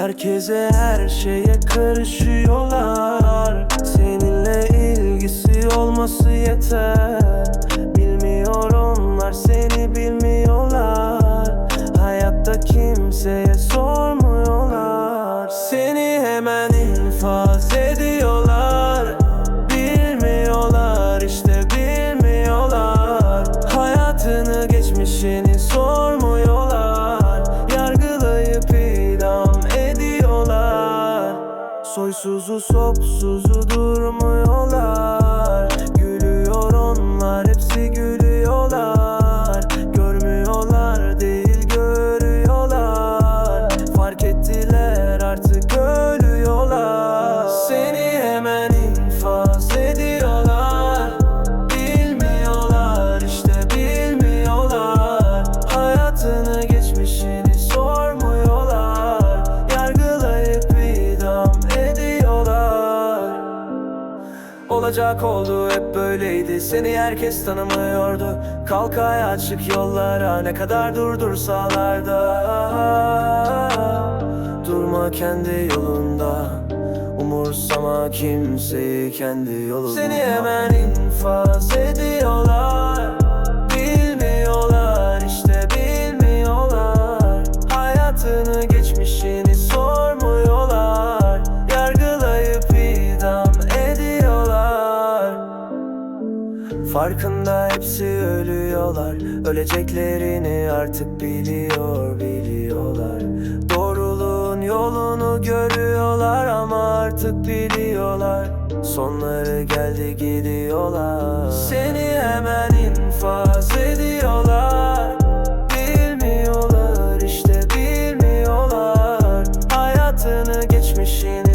Herkese her şeye karışıyorlar. Seninle ilgisi olması yeter. Bilmiyor onlar seni bilmiyorlar. Hayatta kimseye sormuyorlar. Seni hemen infaz ediyorlar. Bilmiyorlar işte bilmiyorlar. Hayatını geçmişini Soysuzu sopsuzu durmuyorlar Olacak oldu hep böyleydi. Seni herkes tanımıyordu. Kalk ayağa çık yollara. Ne kadar durdursalar da Durma kendi yolunda. Umursama kimseyi kendi yolunda. Seni hemen infaz ediyorlar Farkında hepsi ölüyorlar. Öleceklerini artık biliyor biliyorlar. Doğruluğun yolunu görüyorlar ama artık biliyorlar. Sonları geldi gidiyorlar. Seni hemen infaz ediyorlar. Bilmiyorlar işte bilmiyorlar. Hayatını geçmişini